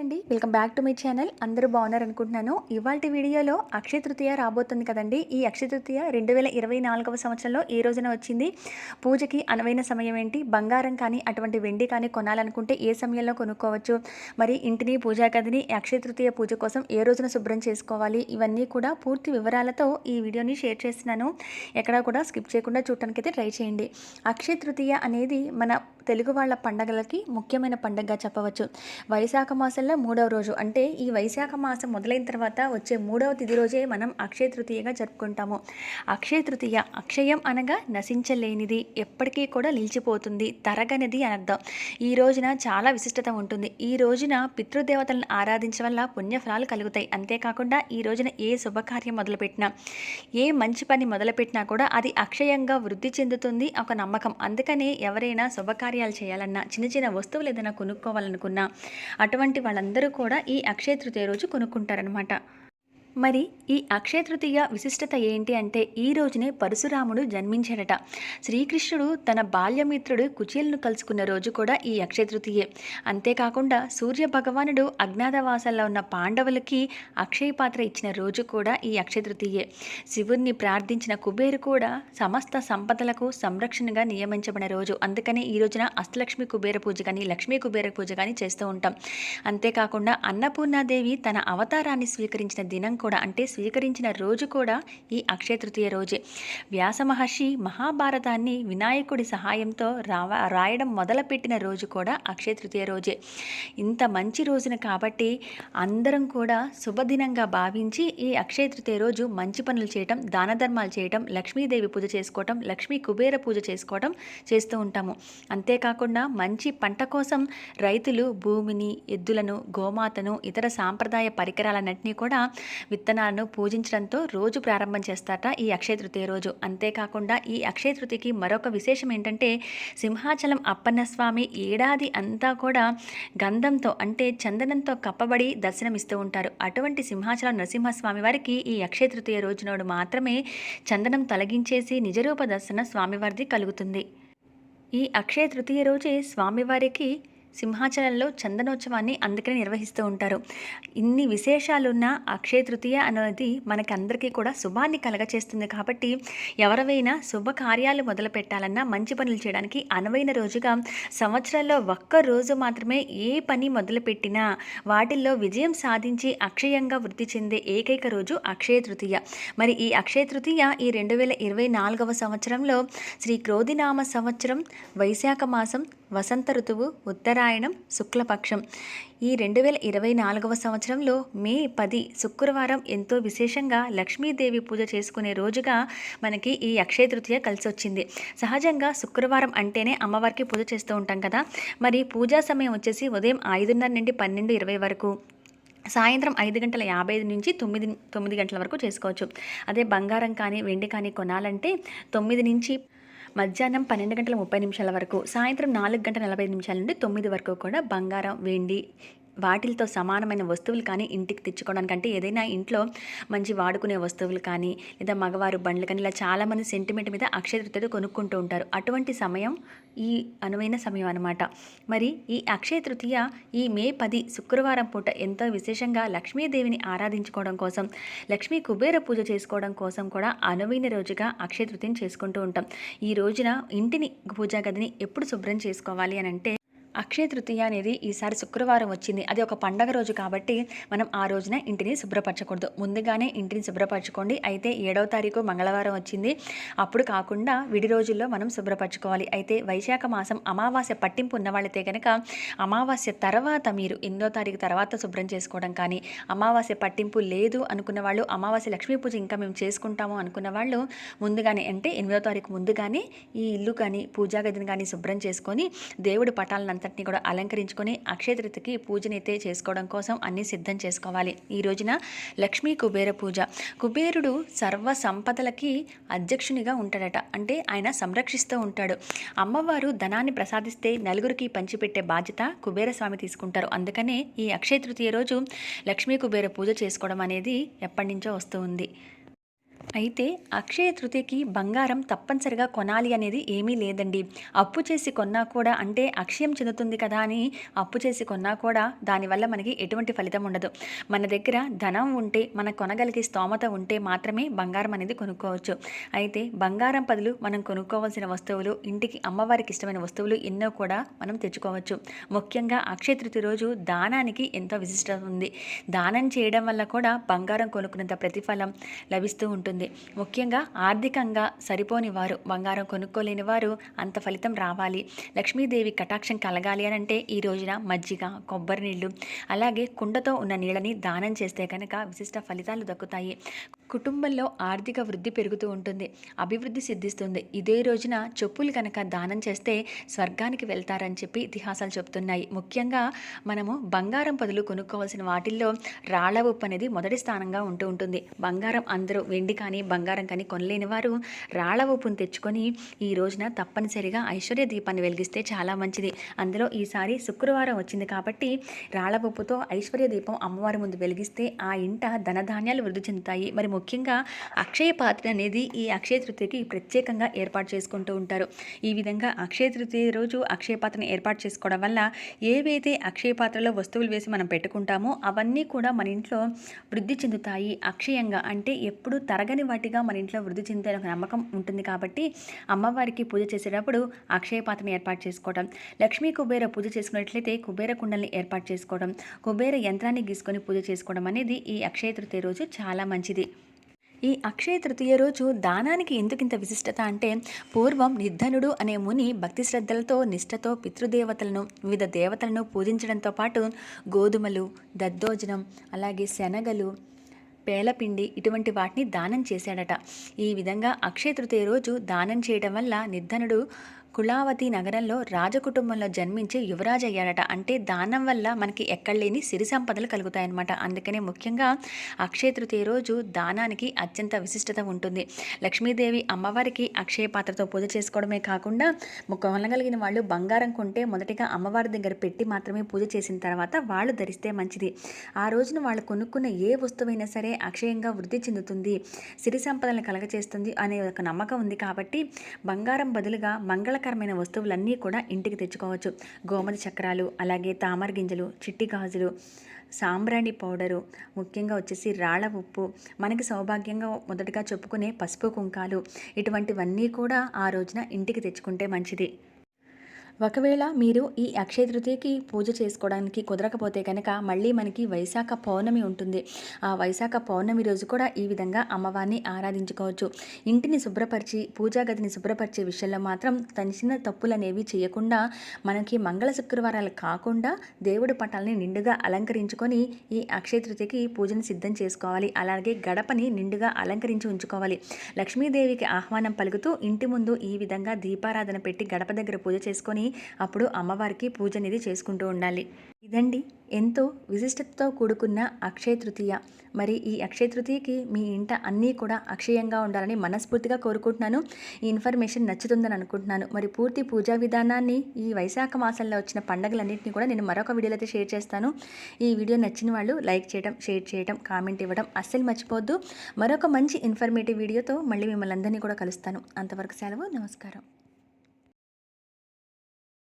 అండి. Welcome back to my channel. అందరూ బాగున్నారు అనుకుంటున్నాను. ఇవాళ వీడియోలో అక్షయ తృతీయ రాబోతుంది కదండి. ఈ అక్షయ తృతీయ రెండు వేల ఇరవై నాలుగవ సంవత్సరంలో ఏ రోజున వచ్చింది. పూజకి అనువైన సమయం ఏంటి? బంగారం కానీ అటువంటి వెండి కానీ కొనాలనుకుంటే ఏ సమయంలో కొనుక్కోవచ్చు? మరి ఇంటిని పూజా గదిని అక్షయ తృతీయ పూజ కోసం ఏ రోజున శుభ్రం చేసుకోవాలి? ఇవన్నీ కూడా పూర్తి వివరాలతో ఈ వీడియోని షేర్ చేస్తున్నాను. ఎక్కడా కూడా స్కిప్ చేయకుండా చూడటానికైతే ట్రై చేయండి. అక్షయ తృతీయ అనేది మన తెలుగు వాళ్ళ పండగలకి ముఖ్యమైన పండగగా చెప్పవచ్చు. వైశాఖ మాసంలో మూడవ రోజు. అంటే ఈ వైశాఖ మాసం మొదలైన తర్వాత వచ్చే మూడవ తిథి రోజే మనం అక్షయ తృతీయగా జరుపుకుంటాము. అక్షయ తృతీయ అక్షయం అనగా నశించలేనిది. ఎప్పటికీ కూడా నిలిచిపోతుంది. తరగనిది అని అర్థం. ఈ రోజున చాలా విశిష్టత ఉంటుంది. ఈ రోజున పితృదేవతలను ఆరాధించడం వల్ల పుణ్యఫలాలు కలుగుతాయి. అంతేకాకుండా ఈ రోజున ఏ శుభకార్యం మొదలుపెట్టినా ఏ మంచి పని మొదలుపెట్టినా కూడా అది అక్షయంగా వృద్ధి చెందుతుంది ఒక నమ్మకం. అందుకనే ఎవరైనా శుభకార్యాలు చేయాలన్నా చిన్న చిన్న వస్తువులు ఏదైనా కొనుక్కోవాలనుకున్నా అటువంటి వాళ్ళందరూ కూడా ఈ అక్షయ తృతీయ రోజు కొనుక్కుంటారనమాట మరి ఈ అక్షయ తృతీయ విశిష్టత ఏంటి అంటే ఈ రోజునే పరశురాముడు జన్మించాడట. శ్రీకృష్ణుడు తన బాల్యమిత్రుడు కుచేలను కలుసుకున్న రోజు కూడా ఈ అక్షయ తృతీయే. అంతేకాకుండా సూర్య భగవానుడు అజ్ఞాతవాసాల్లో ఉన్న పాండవులకి అక్షయ పాత్ర ఇచ్చిన రోజు కూడా ఈ అక్షయ తృతీయే. శివుణ్ణి ప్రార్థించిన కుబేరు కూడా సమస్త సంపదలకు సంరక్షణగా నియమించబడిన రోజు. అందుకనే ఈ రోజున అష్టలక్ష్మి కుబేర పూజ కానీ లక్ష్మీ కుబేర పూజ కానీ చేస్తూ ఉంటాం. అంతేకాకుండా అన్నపూర్ణాదేవి తన అవతారాన్ని స్వీకరించిన దినం కూడా అంటే స్వీకరించిన రోజు కూడా ఈ అక్షయ తృతీయ రోజే. వ్యాస మహర్షి మహాభారతాన్ని వినాయకుడి సహాయంతో రావ రాయడం మొదలుపెట్టిన రోజు కూడా అక్షయ తృతీయ రోజే. ఇంత మంచి రోజున కాబట్టి అందరం కూడా శుభదినంగా భావించి ఈ అక్షయ తృతీయ రోజు మంచి పనులు చేయటం దాన ధర్మాలు చేయటం లక్ష్మీదేవి పూజ చేసుకోవటం లక్ష్మీ కుబేర పూజ చేసుకోవటం చేస్తూ ఉంటాము. అంతేకాకుండా మంచి పంట కోసం రైతులు భూమిని ఎద్దులను గోమాతను ఇతర సాంప్రదాయ పరికరాలన్నింటినీ కూడా విత్తనాలను పూజించడంతో రోజు ప్రారంభం చేస్తారట ఈ అక్షయ తృతీయ రోజు. అంతేకాకుండా ఈ అక్షయ తృతీయకి మరొక విశేషం ఏంటంటే సింహాచలం అప్పన్న స్వామి ఏడాది అంతా కూడా గంధంతో అంటే చందనంతో కప్పబడి దర్శనమిస్తూ ఉంటారు. అటువంటి సింహాచలం నరసింహస్వామి వారికి ఈ అక్షయ తృతీయ రోజునోడు మాత్రమే చందనం తొలగించేసి నిజరూప దర్శన స్వామివారిది కలుగుతుంది. ఈ అక్షయ తృతీయ రోజే స్వామివారికి సింహాచలంలో చందనోత్సవాన్ని అందుకని నిర్వహిస్తూ ఉంటారు. ఇన్ని విశేషాలున్న అక్షయ తృతీయ అనేది మనకందరికీ కూడా శుభాన్ని కలగచేస్తుంది కాబట్టి ఎవరైనా శుభకార్యాలు మొదలు పెట్టాలన్నా మంచి పనులు చేయడానికి అనువైన రోజుగా సంవత్సరంలో ఒక్క రోజు మాత్రమే ఏ పని మొదలుపెట్టినా వాటిల్లో విజయం సాధించి అక్షయంగా వృద్ధి చెందే ఏకైక రోజు అక్షయ తృతీయ. మరి ఈ అక్షయ తృతీయ ఈ రెండు వేల ఇరవై నాలుగవ సంవత్సరంలో శ్రీ క్రోధినామ సంవత్సరం వైశాఖ మాసం వసంత ఋతువు ఉత్తరాయణం శుక్లపక్షం. ఈ రెండు వేల ఇరవై నాలుగవ సంవత్సరంలో మే పది శుక్రవారం ఎంతో విశేషంగా లక్ష్మీదేవి పూజ చేసుకునే రోజుగా మనకి ఈ అక్షయ తృతీయ కలిసి వచ్చింది సహజంగా శుక్రవారం అంటేనే అమ్మవారికి పూజ చేస్తూ ఉంటాం కదా. మరి పూజా సమయం వచ్చేసి ఉదయం ఐదున్నర నుండి పన్నెండు ఇరవై వరకు. సాయంత్రం ఐదు గంటల యాభై ఐదు నుంచి తొమ్మిది తొమ్మిది గంటల వరకు చేసుకోవచ్చు. అదే బంగారం కానీ వెండి కానీ కొనాలంటే తొమ్మిది నుంచి మధ్యాహ్నం పన్నెండు గంటల ముప్పై నిమిషాల వరకు సాయంత్రం నాలుగు గంటల నలభై నిమిషాల నుండి తొమ్మిది వరకు కూడా బంగారం వెండి వాటితో సమానమైన వస్తువులు కానీ ఇంటికి తెచ్చుకోవడానికంటే ఏదైనా ఇంట్లో మంచి వాడుకునే వస్తువులు కానీ లేదా మగవారు బండ్లు కానీ ఇలా చాలామంది సెంటిమెంట్ మీద అక్షయతృతీయ కొనుక్కుంటూ ఉంటారు. అటువంటి సమయం ఈ అనువైన సమయం అనమాట మరి ఈ అక్షయ తృతీయ ఈ మే పది శుక్రవారం పూట ఎంతో విశేషంగా లక్ష్మీదేవిని ఆరాధించుకోవడం కోసం లక్ష్మీ కుబేర పూజ చేసుకోవడం కోసం కూడా అనువైన రోజుగా అక్షయ తృతీయని చేసుకుంటూ ఉంటాం. ఈ రోజున ఇంటిని పూజా గదిని ఎప్పుడు శుభ్రం చేసుకోవాలి అని అంటే అక్షయ తృతీయ అనేది ఈసారి శుక్రవారం వచ్చింది. అది ఒక పండగ రోజు కాబట్టి మనం ఆ రోజున ఇంటిని శుభ్రపరచకూడదు. ముందుగానే ఇంటిని శుభ్రపరచుకోండి. అయితే ఏడవ తారీఖు మంగళవారం వచ్చింది. అప్పుడు కాకుండా విడి రోజుల్లో మనం శుభ్రపరచుకోవాలి. అయితే వైశాఖ మాసం అమావాస్య పట్టింపు ఉన్నవాళ్ళైతే కనుక అమావాస్య తర్వాత మీరు ఎనిమిదో తారీఖు తర్వాత శుభ్రం చేసుకోవడం కానీ అమావాస్య పట్టింపు లేదు అనుకున్న వాళ్ళు అమావాస్య లక్ష్మీ పూజ ఇంకా మేము చేసుకుంటాము అనుకున్న వాళ్ళు ముందుగానే అంటే ఎనిమిదో తారీఖు ముందుగానే ఈ ఇల్లు కానీ పూజా గదిని కానీ శుభ్రం చేసుకొని దేవుడి పటాలను అంతటిని కూడా అలంకరించుకొని అక్షయతృతికి పూజనైతే చేసుకోవడం కోసం అన్నీ సిద్ధం చేసుకోవాలి. ఈ రోజున లక్ష్మీ కుబేర పూజ. కుబేరుడు సర్వ సంపదలకి అధ్యక్షునిగా ఉంటాడట. అంటే ఆయన సంరక్షిస్తూ ఉంటాడు. అమ్మవారు ధనాన్ని ప్రసాదిస్తే నలుగురికి పంచిపెట్టే బాధ్యత కుబేర స్వామి తీసుకుంటారు. అందుకనే ఈ అక్షయ తృతీయ రోజు లక్ష్మీ కుబేర పూజ చేసుకోవడం అనేది ఎప్పటి నుంచో వస్తూ ఉంది. అయితే అక్షయ తృతీయకి బంగారం తప్పనిసరిగా కొనాలి అనేది ఏమీ లేదండి. అప్పు చేసి కొన్నా కూడా అంటే అక్షయం చెందుతుంది కదా అని అప్పు చేసి కొన్నా కూడా దానివల్ల మనకి ఎటువంటి ఫలితం ఉండదు. మన దగ్గర ధనం ఉంటే మన కొనగలిగే స్తోమత ఉంటే మాత్రమే బంగారం అనేది కొనుక్కోవచ్చు. అయితే బంగారం బదులు మనం కొనుక్కోవాల్సిన వస్తువులు ఇంటికి అమ్మవారికి ఇష్టమైన వస్తువులు ఎన్నో కూడా మనం తెచ్చుకోవచ్చు. ముఖ్యంగా అక్షయ తృతీయ రోజు దానానికి ఎంతో విశిష్టత ఉంది. దానం చేయడం వల్ల కూడా బంగారం కొనుక్కున్నంత ప్రతిఫలం లభిస్తూ ఉంటుంది. ముఖ్యంగా ఆర్థికంగా సరిపోని వారు బంగారం కొనుక్కోలేని వారు అంత ఫలితం రావాలి. లక్ష్మీదేవి కటాక్షం కలగాలి అని అంటే ఈ రోజున మజ్జిగ కొబ్బరి నీళ్ళు అలాగే కుండతో ఉన్న నీళ్ళని దానం చేస్తే కనుక విశిష్ట ఫలితాలు దక్కుతాయి. కుటుంబంలో ఆర్థిక వృద్ధి పెరుగుతూ ఉంటుంది. అభివృద్ధి సిద్ధిస్తుంది. ఇదే రోజున చెప్పులు కనుక దానం చేస్తే స్వర్గానికి వెళ్తారని చెప్పి ఇతిహాసాలు చెప్తున్నాయి ముఖ్యంగా మనము బంగారం పదులు కొనుక్కోవాల్సిన వాటిల్లో రాళ్ళ ఉప్పు అనేది మొదటి స్థానంగా ఉంటూ ఉంటుంది. బంగారం అందరూ వెండి కానీ బంగారం కానీ కొనలేని వారు రాళ్ళ ఉప్పును తెచ్చుకొని ఈ రోజున తప్పనిసరిగా ఐశ్వర్య దీపాన్ని వెలిగిస్తే చాలా మంచిది. అందులో ఈసారి శుక్రవారం వచ్చింది కాబట్టి రాళ్ళ ఉప్పుతో ఐశ్వర్య దీపం అమ్మవారి ముందు వెలిగిస్తే ఆ ఇంట ధనధాన్యాలు వృద్ధి చెందుతాయి. మరి ముఖ్యంగా అక్షయ పాత్ర అనేది ఈ అక్షయ తృతీయకి ప్రత్యేకంగా ఏర్పాటు చేసుకుంటూ ఉంటారు. ఈ విధంగా అక్షయ తృతీయ రోజు అక్షయ పాత్రను ఏర్పాటు చేసుకోవడం వల్ల ఏవైతే అక్షయ పాత్రలో వస్తువులు వేసి మనం పెట్టుకుంటామో అవన్నీ కూడా మన ఇంట్లో వృద్ధి చెందుతాయి. అక్షయంగా అంటే ఎప్పుడు తరగని వాటిగా మన ఇంట్లో వృద్ధి చెందే ఒక నమ్మకం ఉంటుంది కాబట్టి అమ్మవారికి పూజ చేసేటప్పుడు అక్షయ పాత్రను ఏర్పాటు చేసుకోవడం లక్ష్మీ కుబేర పూజ చేసుకున్నట్లయితే కుబేర కుండల్ని ఏర్పాటు చేసుకోవడం కుబేర యంత్రాన్ని గీసుకొని పూజ చేసుకోవడం అనేది ఈ అక్షయ తృతీయ రోజు చాలా మంచిది. ఈ అక్షయ తృతీయ రోజు దానానికి ఎందుకింత విశిష్టత అంటే పూర్వం నిర్ధనుడు అనే ముని భక్తి శ్రద్ధలతో నిష్టతో పితృదేవతలను వివిధ దేవతలను పూజించడంతో పాటు గోధుమలు దద్దోజనం అలాగే శనగలు పేలపిండి ఇటువంటి వాటిని దానం చేశాడట. ఈ విధంగా అక్షయ తృతీయ రోజు దానం చేయడం వల్ల నిర్ధనుడు కులావతి నగరంలో రాజకుటుంబంలో జన్మించి యువరాజు అయ్యాడట. అంటే దానం వల్ల మనకి ఎక్కడలేని సిరి సంపదలు కలుగుతాయన్నమాట. అందుకనే ముఖ్యంగా అక్షయ తృతీయ రోజు దానానికి అత్యంత విశిష్టత ఉంటుంది. లక్ష్మీదేవి అమ్మవారికి అక్షయ పాత్రతో పూజ చేసుకోవడమే కాకుండా కొనగలిగిన వాళ్ళు బంగారం కొంటే మొదటిగా అమ్మవారి దగ్గర పెట్టి మాత్రమే పూజ చేసిన తర్వాత వాళ్ళు ధరిస్తే మంచిది. ఆ రోజున వాళ్ళు కొనుక్కున్న ఏ వస్తువైనా సరే అక్షయంగా వృద్ధి చెందుతుంది. సిరి సంపదలను కలగచేస్తుంది అనే ఒక నమ్మకం ఉంది కాబట్టి బంగారం బదులుగా మంగళ ఉపయోగకరమైన వస్తువులన్నీ కూడా ఇంటికి తెచ్చుకోవచ్చు. గోమతి చక్రాలు అలాగే తామర గింజలు చిట్టి గాజులు సాంబ్రాణి పౌడరు ముఖ్యంగా వచ్చేసి రాళ్ళ ఉప్పు మనకి సౌభాగ్యంగా మొదటగా చెప్పుకునే పసుపు కుంకాలు ఇటువంటివన్నీ కూడా ఆ రోజున ఇంటికి తెచ్చుకుంటే మంచిది. ఒకవేళ మీరు ఈ అక్షయ తృతీయకి పూజ చేసుకోవడానికి కుదరకపోతే కనుక మళ్ళీ మనకి వైశాఖ పౌర్ణమి ఉంటుంది. ఆ వైశాఖ పౌర్ణమి రోజు కూడా ఈ విధంగా అమ్మవారిని ఆరాధించుకోవచ్చు. ఇంటిని శుభ్రపరిచి పూజా గదిని శుభ్రపరిచే విషయంలో మాత్రం తన చిన్న తప్పులు అనేవి చేయకుండా మనకి మంగళ శుక్రవారాలు కాకుండా దేవుడి పటాలని నిండుగా అలంకరించుకొని ఈ అక్షయ తృతీయకి పూజను సిద్ధం చేసుకోవాలి. అలాగే గడపని నిండుగా అలంకరించి ఉంచుకోవాలి. లక్ష్మీదేవికి ఆహ్వానం పలుకుతూ ఇంటి ముందు ఈ విధంగా దీపారాధన పెట్టి గడప దగ్గర పూజ చేసుకొని అప్పుడు అమ్మవారికి పూజ అనేది చేసుకుంటూ ఉండాలి. ఇదండి. ఎంతో విశిష్టతతో కూడుకున్న అక్షయ తృతీయ. మరి ఈ అక్షయ తృతీయకి మీ ఇంట అన్నీ కూడా అక్షయంగా ఉండాలని మనస్ఫూర్తిగా కోరుకుంటున్నాను. ఈ ఇన్ఫర్మేషన్ నచ్చుతుందని అనుకుంటున్నాను. మరి పూర్తి పూజా విధానాన్ని ఈ వైశాఖ మాసంలో వచ్చిన పండుగలన్నింటినీ కూడా నేను మరొక వీడియోలో అయితే షేర్ చేస్తాను. ఈ వీడియో నచ్చిన వాళ్ళు లైక్ చేయడం షేర్ చేయడం కామెంట్ ఇవ్వడం అస్సలు మర్చిపోవద్దు. మరొక మంచి ఇన్ఫర్మేటివ్ వీడియోతో మళ్ళీ మిమ్మల్ని అందరినీ కూడా కలుస్తాను. అంతవరకు సెలవు. నమస్కారం.